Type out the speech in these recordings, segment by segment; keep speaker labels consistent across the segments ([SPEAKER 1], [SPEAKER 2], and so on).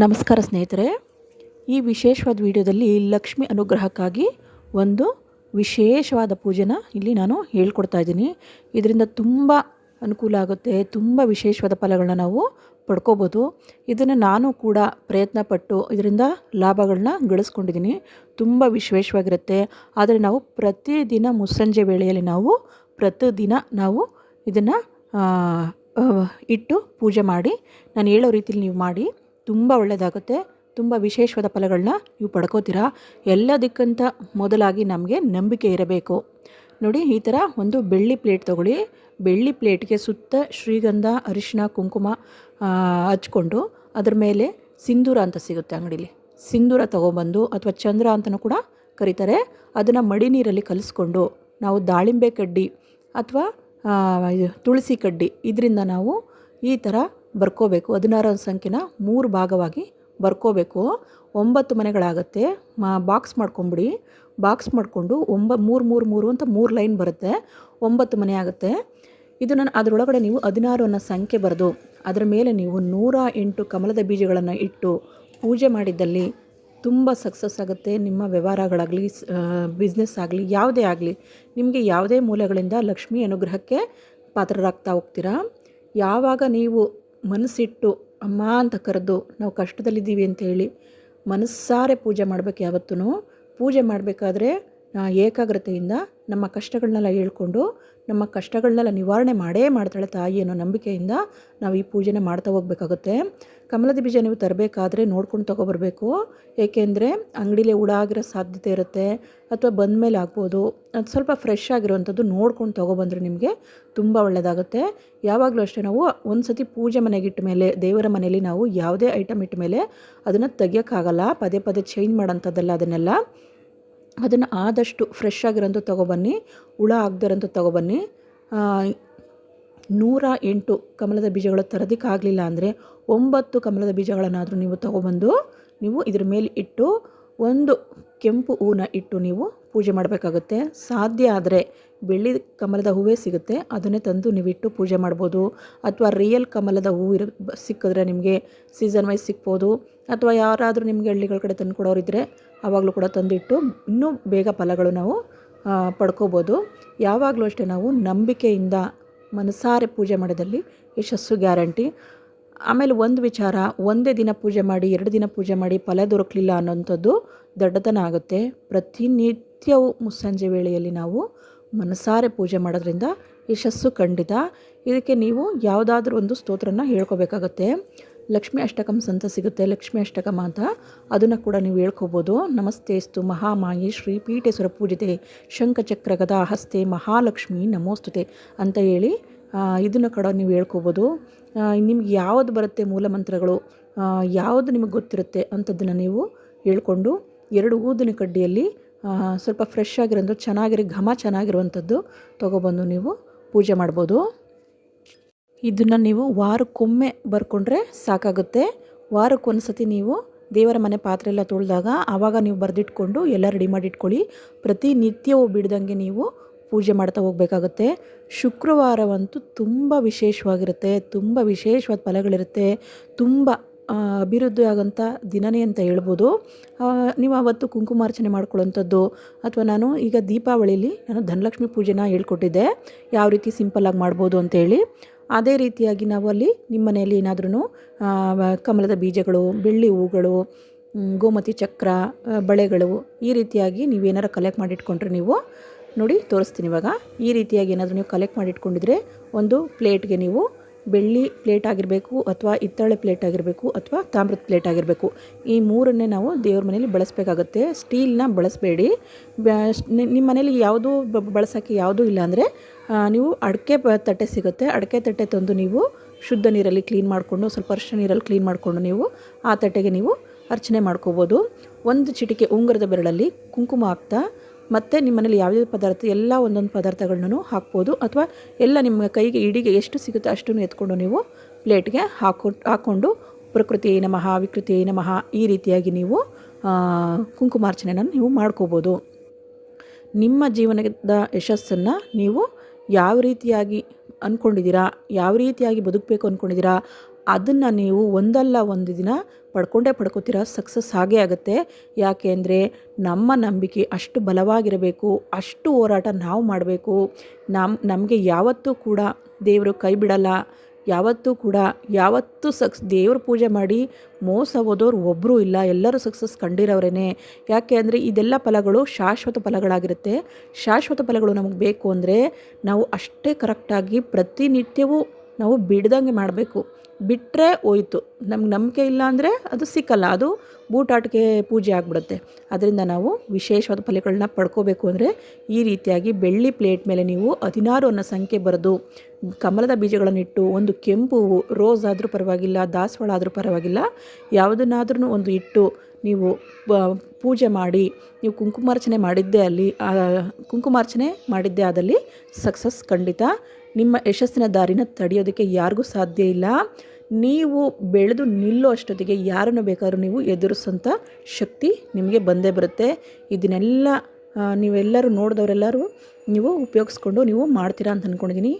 [SPEAKER 1] ನಮಸ್ಕಾರ ಸ್ನೇಹಿತರೆ. ಈ ವಿಶೇಷವಾದ ವಿಡಿಯೋದಲ್ಲಿ ಲಕ್ಷ್ಮಿ ಅನುಗ್ರಹಕ್ಕಾಗಿ ಒಂದು ವಿಶೇಷವಾದ ಪೂಜೆನ ಇಲ್ಲಿ ನಾನು ಹೇಳ್ಕೊಡ್ತಾ ಇದ್ದೀನಿ. ಇದರಿಂದ ತುಂಬ ಅನುಕೂಲ ಆಗುತ್ತೆ, ತುಂಬ ವಿಶೇಷವಾದ ಫಲಗಳನ್ನ ನಾವು ಪಡ್ಕೋಬೋದು. ಇದನ್ನು ನಾನು ಕೂಡ ಪ್ರಯತ್ನ ಪಟ್ಟು ಇದರಿಂದ ಲಾಭಗಳನ್ನ ಗಳಿಸ್ಕೊಂಡಿದ್ದೀನಿ. ತುಂಬ ವಿಶೇಷವಾಗಿರುತ್ತೆ. ಆದರೆ ನಾವು ಪ್ರತಿದಿನ ಮುಸ್ಸಂಜೆ ವೇಳೆಯಲ್ಲಿ ನಾವು ಪ್ರತಿದಿನ ನಾವು ಇದನ್ನು ಇಟ್ಟು ಪೂಜೆ ಮಾಡಿ, ನಾನು ಹೇಳೋ ರೀತಿಲಿ ನೀವು ಮಾಡಿ ತುಂಬ ಒಳ್ಳೆಯದಾಗುತ್ತೆ ತುಂಬ ವಿಶೇಷವಾದ ಫಲಗಳನ್ನ ನೀವು ಪಡ್ಕೋತೀರಾ? ಎಲ್ಲದಕ್ಕಿಂತ ಮೊದಲಾಗಿ ನಮಗೆ ನಂಬಿಕೆ ಇರಬೇಕು. ನೋಡಿ, ಈ ಥರ ಒಂದು ಬೆಳ್ಳಿ ಪ್ಲೇಟ್ ತೊಗೊಳ್ಳಿ. ಬೆಳ್ಳಿ ಪ್ಲೇಟ್ಗೆ ಸುತ್ತ ಶ್ರೀಗಂಧ ಅರಿಶಿನ ಕುಂಕುಮ ಹಚ್ಕೊಂಡು ಅದ್ರ ಮೇಲೆ ಸಿಂಧೂರ ಅಂತ ಸಿಗುತ್ತೆ ಅಂಗಡೀಲಿ. ಸಿಂಧೂರ ತೊಗೊಬಂದು ಅಥವಾ ಚಂದ್ರ ಅಂತಲೂ ಕೂಡ ಕರೀತಾರೆ. ಅದನ್ನು ಮಡಿ ನೀರಲ್ಲಿ ಕಲಿಸ್ಕೊಂಡು ನಾವು ದಾಳಿಂಬೆ ಕಡ್ಡಿ ಅಥವಾ ತುಳಸಿ ಕಡ್ಡಿ ಇದರಿಂದ ನಾವು ಈ ಥರ ಬರ್ಕೋಬೇಕು. ಹದಿನಾರು ಸಂಖ್ಯೆನ ಮೂರು ಭಾಗವಾಗಿ ಬರ್ಕೋಬೇಕು. ಒಂಬತ್ತು ಮನೆಗಳಾಗತ್ತೆ. ಮಾ ಬಾಕ್ಸ್ ಮಾಡ್ಕೊಂಬಿಡಿ. ಬಾಕ್ಸ್ ಮಾಡಿಕೊಂಡು ಒಂಬ, ಮೂರು ಮೂರು ಮೂರು ಅಂತ ಮೂರು ಲೈನ್ ಬರುತ್ತೆ. ಒಂಬತ್ತು ಮನೆ ಆಗುತ್ತೆ. ಇದನ್ನು ಅದರೊಳಗಡೆ ನೀವು ಹದಿನಾರು ಅನ್ನೋ ಸಂಖ್ಯೆ ಬರೆದು, ಅದರ ಮೇಲೆ ನೀವು ನೂರ ಎಂಟು ಕಮಲದ ಬೀಜಗಳನ್ನು ಇಟ್ಟು ಪೂಜೆ ಮಾಡಿದ್ದಲ್ಲಿ ತುಂಬ ಸಕ್ಸಸ್ ಆಗುತ್ತೆ. ನಿಮ್ಮ ವ್ಯವಹಾರಗಳಾಗಲಿ ಬಿಸ್ನೆಸ್ ಆಗಲಿ, ಯಾವುದೇ ಆಗಲಿ, ನಿಮಗೆ ಯಾವುದೇ ಮೂಲಗಳಿಂದ ಲಕ್ಷ್ಮಿ ಅನುಗ್ರಹಕ್ಕೆ ಪಾತ್ರರಾಗ್ತಾ ಹೋಗ್ತೀರಾ? ಯಾವಾಗ ನೀವು ಮನಸ್ಸಿಟ್ಟು, ಅಮ್ಮ ಅಂತ ಕರೆದು ನಾವು ಕಷ್ಟದಲ್ಲಿದ್ದೀವಿ ಅಂತೇಳಿ ಮನಸ್ಸಾರೆ ಪೂಜೆ ಮಾಡಬೇಕು ಯಾವತ್ತೂ ಪೂಜೆ ಮಾಡಬೇಕಾದ್ರೆ ಏಕಾಗ್ರತೆಯಿಂದ ನಮ್ಮ ಕಷ್ಟಗಳನ್ನೆಲ್ಲ ಹೇಳ್ಕೊಂಡು, ನಮ್ಮ ಕಷ್ಟಗಳನ್ನೆಲ್ಲ ನಿವಾರಣೆ ಮಾಡೇ ಮಾಡ್ತಾಳೆ ತಾಯಿ ಅನ್ನೋ ನಂಬಿಕೆಯಿಂದ ನಾವು ಈ ಪೂಜೆನ ಮಾಡ್ತಾ ಹೋಗ್ಬೇಕಾಗುತ್ತೆ. ಕಮಲದ ಬೀಜ ನೀವು ತರಬೇಕಾದ್ರೆ ನೋಡ್ಕೊಂಡು ತೊಗೊಬರ್ಬೇಕು. ಏಕೆಂದರೆ ಅಂಗಡಿಲೇ ಹುಳ ಆಗಿರೋ ಸಾಧ್ಯತೆ ಇರುತ್ತೆ, ಅಥವಾ ಬಂದ ಮೇಲೆ ಆಗ್ಬೋದು. ಅದು ಸ್ವಲ್ಪ ಫ್ರೆಶ್ ಆಗಿರುವಂಥದ್ದು ನೋಡ್ಕೊಂಡು ತೊಗೊಬಂದ್ರೆ ನಿಮಗೆ ತುಂಬ ಒಳ್ಳೆಯದಾಗುತ್ತೆ ಯಾವಾಗಲೂ ಅಷ್ಟೇ ನಾವು ಒಂದು ಸತಿ ಪೂಜೆ ಮನೆಗೆ ಮೇಲೆ, ದೇವರ ಮನೆಯಲ್ಲಿ ನಾವು ಯಾವುದೇ ಐಟಮ್ ಇಟ್ಟ ಮೇಲೆ ಅದನ್ನು ತೆಗಿಯೋಕ್ಕಾಗಲ್ಲ. ಪದೇ ಪದೇ ಚೇಂಜ್ ಮಾಡೋಂಥದ್ದಲ್ಲ ಅದನ್ನೆಲ್ಲ. ಅದನ್ನು ಆದಷ್ಟು ಫ್ರೆಶ್ ಆಗಿರೋಂಥ ತೊಗೊಬನ್ನಿ, ಹುಳ ಆಗದಿರೋಂಥ ತೊಗೊಬನ್ನಿ. ನೂರ ಎಂಟು ಕಮಲದ ಬೀಜಗಳು ತರೋದಕ್ಕಾಗಲಿಲ್ಲ ಅಂದರೆ ಒಂಬತ್ತು ಕಮಲದ ಬೀಜಗಳನ್ನಾದರೂ ನೀವು ತಗೊಬಂದು ನೀವು ಇದ್ರ ಮೇಲೆ ಇಟ್ಟು ಒಂದು ಕೆಂಪು ಹೂವನ್ನ ಇಟ್ಟು ನೀವು ಪೂಜೆ ಮಾಡಬೇಕಾಗುತ್ತೆ. ಸಾಧ್ಯ ಆದರೆ ಬೆಳ್ಳಿ ಕಮಲದ ಹೂವೇ ಸಿಗುತ್ತೆ. ಅದನ್ನೇ ತಂದು ನೀವು ಇಟ್ಟು ಪೂಜೆ ಮಾಡ್ಬೋದು. ಅಥವಾ ರಿಯಲ್ ಕಮಲದ ಹೂವು ಇರ ಸಿಕ್ಕಿದ್ರೆ ನಿಮಗೆ ಸೀಸನ್ ವೈಸ್ ಸಿಗ್ಬೋದು ಅಥವಾ ಯಾರಾದರೂ ನಿಮಗೆ ಹಳ್ಳಿಗಳ ಕಡೆ ತಂದು ಕೊಡೋರಿದ್ದರೆ ಆವಾಗಲೂ ಕೂಡ ತಂದಿಟ್ಟು ಇನ್ನೂ ಬೇಗ ಫಲಗಳು ನಾವು ಪಡ್ಕೋಬೋದು. ಯಾವಾಗಲೂ ಅಷ್ಟೇ ನಾವು ನಂಬಿಕೆಯಿಂದ ಮನಸಾರೆ ಪೂಜೆ ಮಾಡಿದಲ್ಲಿ ಯಶಸ್ಸು ಗ್ಯಾರಂಟಿ. ಆಮೇಲೆ ಒಂದು ವಿಚಾರ, ಒಂದೇ ದಿನ ಪೂಜೆ ಮಾಡಿ, ಎರಡು ದಿನ ಪೂಜೆ ಮಾಡಿ ಫಲ ದೊರಕಲಿಲ್ಲ ಅನ್ನೋಂಥದ್ದು ದೊಡ್ಡತನ ಆಗುತ್ತೆ. ಪ್ರತಿನಿತ್ಯವೂ ಮುಸ್ಸಂಜೆ ವೇಳೆಯಲ್ಲಿ ನಾವು ಮನಸಾರೆ ಪೂಜೆ ಮಾಡೋದ್ರಿಂದ ಯಶಸ್ಸು ಖಂಡಿತ. ಇದಕ್ಕೆ ನೀವು ಯಾವುದಾದ್ರೂ ಒಂದು ಸ್ತೋತ್ರನ ಹೇಳ್ಕೋಬೇಕಾಗತ್ತೆ. ಲಕ್ಷ್ಮಿ ಅಷ್ಟಕಂ ಸಂತ ಸಿಗುತ್ತೆ. ಲಕ್ಷ್ಮಿ ಅಷ್ಟಕಂ ಅಂತ ಅದನ್ನು ಕೂಡ ನೀವು ಹೇಳ್ಕೋಬೋದು. ನಮಸ್ತೇಸ್ತು ಮಹಾಮಾಯಿ ಶ್ರೀ ಪೀಠೇಶ್ವರ ಪೂಜಿತೆ. ಶಂಖಚಕ್ರ ಗದಾ ಹಸ್ತೆ ಮಹಾಲಕ್ಷ್ಮಿ ನಮೋಸ್ತುತೆ ಅಂತ ಹೇಳಿ ಇದನ್ನು ಕೂಡ ನೀವು ಹೇಳ್ಕೋಬೋದು. ನಿಮ್ಗೆ ಯಾವುದು ಬರುತ್ತೆ ಮೂಲ ಮಂತ್ರಗಳು ಯಾವುದು ನಿಮಗೆ ಗೊತ್ತಿರುತ್ತೆ ಅಂಥದ್ದನ್ನು ನೀವು ಹೇಳ್ಕೊಂಡು ಎರಡು ಊದಿನ ಕಡ್ಡಿಯಲ್ಲಿ ಸ್ವಲ್ಪ ಫ್ರೆಶ್ ಆಗಿರೋದು ಚೆನ್ನಾಗಿರೋ ಘಮ ಚೆನ್ನಾಗಿರುವಂಥದ್ದು ತೊಗೊಬಂದು ನೀವು ಪೂಜೆ ಮಾಡ್ಬೋದು. ಇದನ್ನು ನೀವು ವಾರಕ್ಕೊಮ್ಮೆ ಬರ್ಕೊಂಡ್ರೆ ಸಾಕಾಗುತ್ತೆ. ವಾರಕ್ಕೊಂದು ಸತಿ ನೀವು ದೇವರ ಮನೆ ಪಾತ್ರೆ ಎಲ್ಲ ತೊಳೆದಾಗ ಆವಾಗ ನೀವು ಬರೆದಿಟ್ಕೊಂಡು ಎಲ್ಲ ರೆಡಿ ಮಾಡಿ ಇಟ್ಕೊಳ್ಳಿ ಪ್ರತಿನಿತ್ಯವೂ ಬಿಡ್ದಂಗೆ ನೀವು ಪೂಜೆ ಮಾಡ್ತಾ ಹೋಗಬೇಕಾಗುತ್ತೆ. ಶುಕ್ರವಾರವಂತೂ ತುಂಬ ವಿಶೇಷವಾಗಿರುತ್ತೆ, ತುಂಬ ವಿಶೇಷವಾದ ಫಲಗಳಿರುತ್ತೆ, ತುಂಬ ಅಭಿವೃದ್ಧಿ ಆಗೋಂಥ ದಿನನೇ ಅಂತ ಹೇಳ್ಬೋದು. ನೀವು ಆವತ್ತು ಕುಂಕುಮಾರ್ಚನೆ ಮಾಡ್ಕೊಳ್ಳೋಂಥದ್ದು ಅಥವಾ ನಾನು ಈಗ ದೀಪಾವಳಿಲಿ ನಾನು ಧನಲಕ್ಷ್ಮಿ ಪೂಜೆನ ಹೇಳ್ಕೊಟ್ಟಿದ್ದೆ. ಯಾವ ರೀತಿ ಸಿಂಪಲ್ಲಾಗಿ ಮಾಡ್ಬೋದು ಅಂತೇಳಿ. ಅದೇ ರೀತಿಯಾಗಿ ನಾವು ಅಲ್ಲಿ ನಿಮ್ಮ ಮನೆಯಲ್ಲಿ ಏನಾದ್ರೂ ಕಮಲದ ಬೀಜಗಳು, ಬೆಳ್ಳಿ ಹೂಗಳು ಗೋಮತಿ ಚಕ್ರ ಬಳೆಗಳು ಈ ರೀತಿಯಾಗಿ ನೀವೇನಾರು ಕಲೆಕ್ಟ್ ಮಾಡಿಟ್ಕೊಂಡ್ರೆ ನೀವು ನೋಡಿ ತೋರಿಸ್ತೀನಿ ಇವಾಗ. ಈ ರೀತಿಯಾಗಿ ಏನಾದರೂ ನೀವು ಕಲೆಕ್ಟ್ ಮಾಡಿಟ್ಕೊಂಡಿದ್ರೆ ಒಂದು ಪ್ಲೇಟ್ಗೆ ನೀವು ಬೆಳ್ಳಿ ಪ್ಲೇಟ್ ಆಗಿರಬೇಕು ಅಥವಾ ಹಿತ್ತಾಳೆ ಪ್ಲೇಟ್ ಆಗಿರಬೇಕು ಅಥವಾ ತಾಮ್ರದ ಪ್ಲೇಟ್ ಆಗಿರಬೇಕು. ಈ ಮೂರನ್ನೇ ನಾವು ದೇವ್ರ ಮನೇಲಿ ಬಳಸಬೇಕಾಗುತ್ತೆ. ಸ್ಟೀಲ್ನ ಬಳಸಬೇಡಿ. ನಿಮ್ಮ ಮನೇಲಿ ಯಾವುದೂ ಬಳಸೋಕ್ಕೆ ಯಾವುದೂ ಇಲ್ಲ ಅಂದರೆ ನೀವು ಅಡಿಕೆ ತಟ್ಟೆ ಸಿಗುತ್ತೆ. ಅಡಿಕೆ ತಟ್ಟೆ ತಂದು ನೀವು ಶುದ್ಧ ನೀರಲ್ಲಿ ಕ್ಲೀನ್ ಮಾಡಿಕೊಂಡು, ಸ್ವಲ್ಪ ಅರ್ಶ ನೀರಲ್ಲಿ ಕ್ಲೀನ್ ಮಾಡಿಕೊಂಡು ನೀವು ಆ ತಟ್ಟೆಗೆ ನೀವು ಅರ್ಚನೆ ಮಾಡ್ಕೋಬೋದು. ಒಂದು ಚಿಟಿಕೆ ಉಂಗುರದ ಬೆರಳಲ್ಲಿ ಕುಂಕುಮ ಹಾಕ್ತಾ ಮತ್ತು ನಿಮ್ಮ ಮನೇಲಿ ಯಾವುದೇ ಪದಾರ್ಥ, ಎಲ್ಲ ಒಂದೊಂದು ಪದಾರ್ಥಗಳನ್ನೂ ಹಾಕ್ಬೋದು. ಅಥವಾ ಎಲ್ಲ ನಿಮ್ಮ ಕೈಗೆ ಇಡಿಗೆ ಎಷ್ಟು ಸಿಗುತ್ತೆ ಅಷ್ಟನ್ನು ಎತ್ಕೊಂಡು ನೀವು ಪ್ಲೇಟ್ಗೆ ಹಾಕೊ, ಹಾಕ್ಕೊಂಡು ಪ್ರಕೃತಿ ನಮಃ, ವಿಕೃತಿ ನಮಃ ಈ ರೀತಿಯಾಗಿ ನೀವು ಕುಂಕುಮಾರ್ಚನೆಯನ್ನು ನೀವು ಮಾಡ್ಕೋಬೋದು. ನಿಮ್ಮ ಜೀವನದ ಯಶಸ್ಸನ್ನು ನೀವು ಯಾವ ರೀತಿಯಾಗಿ ಅಂದ್ಕೊಂಡಿದ್ದೀರಾ ಯಾವ ರೀತಿಯಾಗಿ ಬದುಕಬೇಕು ಅಂದ್ಕೊಂಡಿದ್ದೀರಾ ಅದನ್ನು ನೀವು ಒಂದಲ್ಲ ಒಂದು ದಿನ ಪಡ್ಕೊಂಡೇ ಪಡ್ಕೋತೀರ? ಸಕ್ಸಸ್ ಆಗೇ ಆಗುತ್ತೆ. ಯಾಕೆ ಅಂದರೆ ನಮ್ಮ ನಂಬಿಕೆ ಅಷ್ಟು ಬಲವಾಗಿರಬೇಕು, ಅಷ್ಟು ಹೋರಾಟ ನಾವು ಮಾಡಬೇಕು. ನಮ್ಮ ನಮಗೆ ಯಾವತ್ತೂ ಕೂಡ ದೇವರು ಕೈ ಬಿಡಲ್ಲ. ಯಾವತ್ತೂ ಕೂಡ, ಯಾವತ್ತೂ ಸಕ್ಸ್, ದೇವ್ರ ಪೂಜೆ ಮಾಡಿ ಮೋಸ ಹೋದವ್ರು ಒಬ್ಬರೂ ಇಲ್ಲ, ಎಲ್ಲರೂ ಸಕ್ಸಸ್ ಕಂಡಿರೋರೇನೆ. ಯಾಕೆ ಅಂದರೆ ಇದೆಲ್ಲ ಫಲಗಳು ಶಾಶ್ವತ ಫಲಗಳಾಗಿರುತ್ತೆ. ಶಾಶ್ವತ ಫಲಗಳು ನಮಗೆ ಬೇಕು ಅಂದರೆ ನಾವು ಅಷ್ಟೇ ಕರೆಕ್ಟಾಗಿ ಪ್ರತಿನಿತ್ಯವೂ ನಾವು ಬಿಡ್ದಂಗೆ ಮಾಡಬೇಕು. ಬಿಟ್ಟರೆ ಹೋಯ್ತು. ನಮ್ಗೆ ನಂಬಿಕೆ ಇಲ್ಲ ಅಂದರೆ ಅದು ಸಿಕ್ಕಲ್ಲ. ಅದು ಬೂಟಾಟಿಕೆ ಪೂಜೆ ಆಗಿಬಿಡುತ್ತೆ. ಅದರಿಂದ ನಾವು ವಿಶೇಷವಾದ ಫಲಗಳನ್ನ ಪಡ್ಕೋಬೇಕು ಅಂದರೆ ಈ ರೀತಿಯಾಗಿ ಬೆಳ್ಳಿ ಪ್ಲೇಟ್ ಮೇಲೆ ನೀವು ಹದಿನಾರು ಅನ್ನೋ ಸಂಖ್ಯೆ ಬರೆದು ಕಮಲದ ಬೀಜಗಳನ್ನಿಟ್ಟು ಒಂದು ಕೆಂಪು, ರೋಸ್ ಆದರೂ ಪರವಾಗಿಲ್ಲ, ದಾಸವಾಳ ಆದರೂ ಪರವಾಗಿಲ್ಲ ಯಾವುದನ್ನಾದ್ರೂ ಒಂದು ಇಟ್ಟು ನೀವು ಪೂಜೆ ಮಾಡಿ, ನೀವು ಕುಂಕುಮಾರ್ಚನೆ ಮಾಡಿದ್ದೇ ಅಲ್ಲಿ ಕುಂಕುಮಾರ್ಚನೆ ಮಾಡಿದ್ದೇ ಆದಲ್ಲಿ ಸಕ್ಸಸ್ ಖಂಡಿತ. ನಿಮ್ಮ ಯಶಸ್ಸಿನ ದಾರಿನ ತಡೆಯೋದಕ್ಕೆ ಯಾರಿಗೂ ಸಾಧ್ಯ ಇಲ್ಲ. ನೀವು ಬೆಳೆದು ನಿಲ್ಲೋ ಅಷ್ಟೊತ್ತಿಗೆ ಯಾರನ್ನು ಬೇಕಾದರೂ ನೀವು ಎದುರಿಸೋಂಥ ಶಕ್ತಿ ನಿಮಗೆ ಬಂದೇ ಬರುತ್ತೆ. ಇದನ್ನೆಲ್ಲ ನೀವೆಲ್ಲರೂ ನೋಡಿದವರೆಲ್ಲರೂ ನೀವು ಉಪಯೋಗಿಸ್ಕೊಂಡು ನೀವು ಮಾಡ್ತೀರಾ ಅಂತ ಅಂದ್ಕೊಂಡಿದ್ದೀನಿ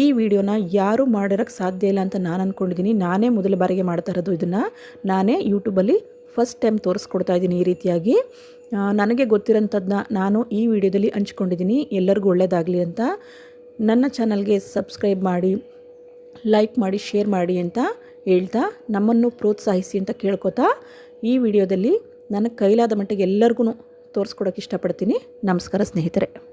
[SPEAKER 1] ಈ ವಿಡಿಯೋನ ಯಾರೂ ಮಾಡಿರೋಕ್ಕೆ ಸಾಧ್ಯ ಇಲ್ಲ ಅಂತ ನಾನು ಅಂದ್ಕೊಂಡಿದ್ದೀನಿ ನಾನೇ ಮೊದಲ ಬಾರಿಗೆ ಮಾಡ್ತಾ ಇರೋದು ಇದನ್ನು. ನಾನೇ ಯೂಟ್ಯೂಬಲ್ಲಿ ಫಸ್ಟ್ ಟೈಮ್ ತೋರಿಸ್ಕೊಡ್ತಾ ಇದ್ದೀನಿ ಈ ರೀತಿಯಾಗಿ. ನನಗೆ ಗೊತ್ತಿರೋಂಥದ್ದನ್ನ ನಾನು ಈ ವಿಡಿಯೋದಲ್ಲಿ ಹಂಚ್ಕೊಂಡಿದ್ದೀನಿ. ಎಲ್ಲರಿಗೂ ಒಳ್ಳೆಯದಾಗಲಿ ಅಂತ. ನನ್ನ ಚಾನಲ್ಗೆ ಸಬ್ಸ್ಕ್ರೈಬ್ ಮಾಡಿ. ಲೈಕ್ ಮಾಡಿ ಶೇರ್ ಮಾಡಿ ಅಂತ ಹೇಳ್ತಾ ನಮ್ಮನ್ನು ಪ್ರೋತ್ಸಾಹಿಸಿ ಅಂತ ಕೇಳ್ಕೊತಾ ಈ ವಿಡಿಯೋದಲ್ಲಿ ನನಗೆ ಕೈಲಾದ ಮಟ್ಟಿಗೆ ಎಲ್ಲರಿಗೂ ತೋರಿಸ್ಕೊಡೋಕೆ ಇಷ್ಟಪಡ್ತೀನಿ. ನಮಸ್ಕಾರ ಸ್ನೇಹಿತರೆ.